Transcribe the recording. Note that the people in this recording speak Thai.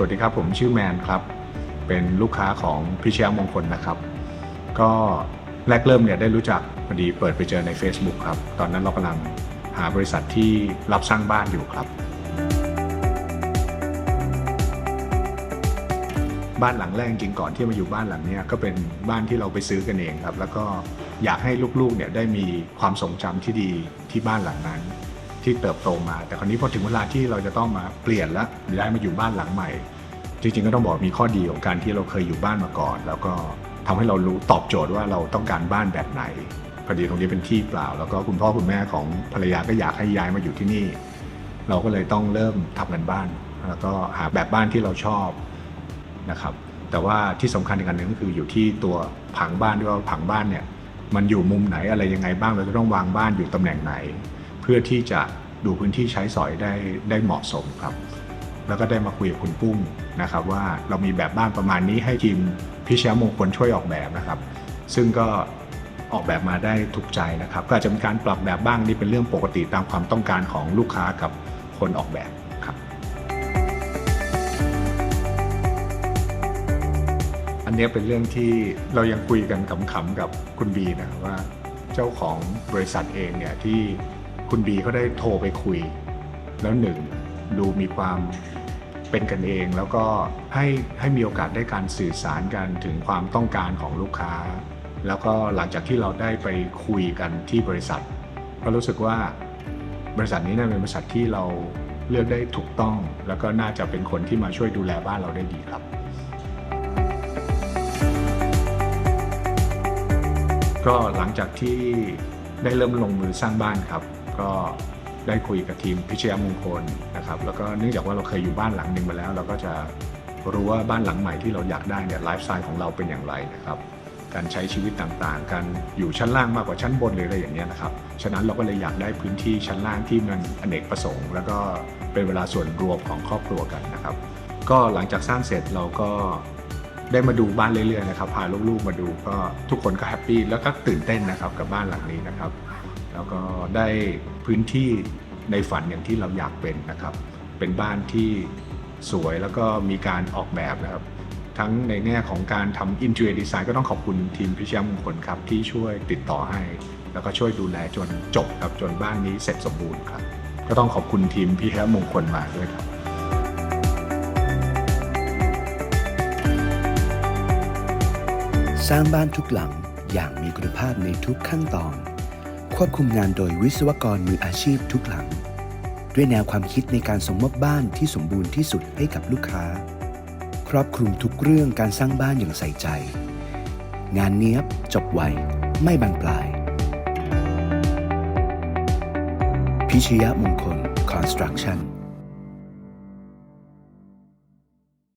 สวัสดีครับผมชื่อแมนครับ เป็นลูกค้าของพิชยมงคลนะครับ ก็แรกเริ่มเนี่ยได้รู้จักพอดีเปิดไปเจอใน Facebook ครับ ตอนนั้นเรากำลังหาบริษัทที่รับสร้างบ้านอยู่ครับ บ้านหลังแรกจริงๆก่อนที่มาอยู่บ้านหลังนี้ก็เป็นบ้านที่เราไปซื้อกันเองครับ แล้วก็อยากให้ลูกๆเนี่ยได้มีความทรงจำที่ดีที่บ้านหลังนั้น ที่เติบโตมา แต่คราวนี้พอถึงเวลาที่เราจะต้องมาเปลี่ยนแล้วย้ายมาอยู่บ้านหลังใหม่ จริงๆก็ต้องบอกมีข้อดีของการที่เราเคยอยู่บ้านมาก่อน แล้วก็ทำให้เรารู้ตอบโจทย์ว่าเราต้องการบ้านแบบไหนพอดีตรงนี้เป็นที่เปล่า แล้วก็คุณพ่อคุณแม่ของภรรยาก็อยากให้ย้ายมาอยู่ที่นี่ เราก็เลยต้องเริ่มทำกันบ้าน แล้วก็หาแบบบ้านที่เราชอบนะครับแต่ว่าที่สำคัญอีกอันหนึ่งก็คืออยู่ที่ตัวผังบ้านด้วยว่าผังบ้านเนี่ยมันอยู่มุมไหนอะไรยังไงบ้างเราจะต้องวางบ้านอยู่ตำแหน่งไหน พื่อที่จะดูพื้นที่ใช้สอยได้ได้เหมาะสมครับ แล้วก็ได้มาคุยกับคุณปุ้มนะครับ ว่าเรามีแบบบ้านประมาณนี้ให้ทีมพิชยมงคลช่วยออกแบบนะครับ ซึ่งก็ออกแบบมาได้ถูกใจนะครับ ก็อาจจะมีการปรับแบบบ้างนี่เป็นเรื่องปกติตามความต้องการของลูกค้ากับคนออกแบบครับ อันนี้เป็นเรื่องที่เรายังคุยกันขำๆกับคุณบีนะครับว่า เจ้าของบริษัทเองเนี่ยที่ คุณบีเขาได้โทรไปคุย แล้วหนึ่งดูมีความเป็นกันเอง แล้วก็ให้ให้มีโอกาสได้การสื่อสารกันถึงความต้องการของลูกค้า แล้วก็หลังจากที่เราได้ไปคุยกันที่บริษัท ก็รู้สึกว่าบริษัทนี้น่าเป็นบริษัทที่เราเลือกได้ถูกต้อง แล้วก็น่าจะเป็นคนที่มาช่วยดูแลบ้านเราได้ดีครับ ก็หลังจากที่ได้เริ่มลงมือสร้างบ้านครับ ก็ได้คุยกับทีมพิชยมงคลนะครับแล้วก็เนื่องจากว่าเราเคยอยู่บ้านหลังหนึ่งมาแล้ว เราก็จะรู้ว่าบ้านหลังใหม่ที่เราอยากได้เนี่ยไลฟ์สไตล์ของเราเป็นอย่างไรนะครับการใช้ชีวิตต่างๆ การอยู่ชั้นล่างมากกว่าชั้นบนหรืออะไรอย่างเงี้ยนะครับ ฉะนั้นเราก็เลยอยากได้พื้นที่ชั้นล่างที่มันอเนกประสงค์ แล้วก็เป็นเวลาส่วนรวมของครอบครัวกันนะครับ ก็หลังจากสร้างเสร็จเราก็ได้มาดูบ้านเรื่อยๆนะครับ พาลูกๆมาดูก็ทุกคนก็แฮปปี้แล้วก็ตื่นเต้นนะครับกับบ้านหลังนี้นะครับ แล้วก็ได้พื้นที่ในฝันอย่างที่เราอยากเป็นนะครับ เป็นบ้านที่สวยแล้วก็มีการออกแบบนะครับ ทั้งในแง่ของการทำอินเทอร์ดีไซน์ก็ต้องขอบคุณทีมพิชยมงคลครับ ที่ช่วยติดต่อให้ แล้วก็ช่วยดูแลจนจบครับจนบ้านนี้เสร็จสมบูรณ์ครับ ก็ต้องขอบคุณทีมพิชยมงคลมาด้วยครับสร้างบ้านทุกหลังอย่างมีคุณภาพในทุกขั้นตอน ควบคุมงานโดยวิศวกรมืออาชีพทุกหลัง ด้วยแนวความคิดในการส่งมอบบ้านที่สมบูรณ์ที่สุดให้กับลูกค้า ครอบคลุมทุกเรื่องการสร้างบ้านอย่างใส่ใจ งานเนี้ยบจบไวไม่บานปลาย พิชยมงคล Construction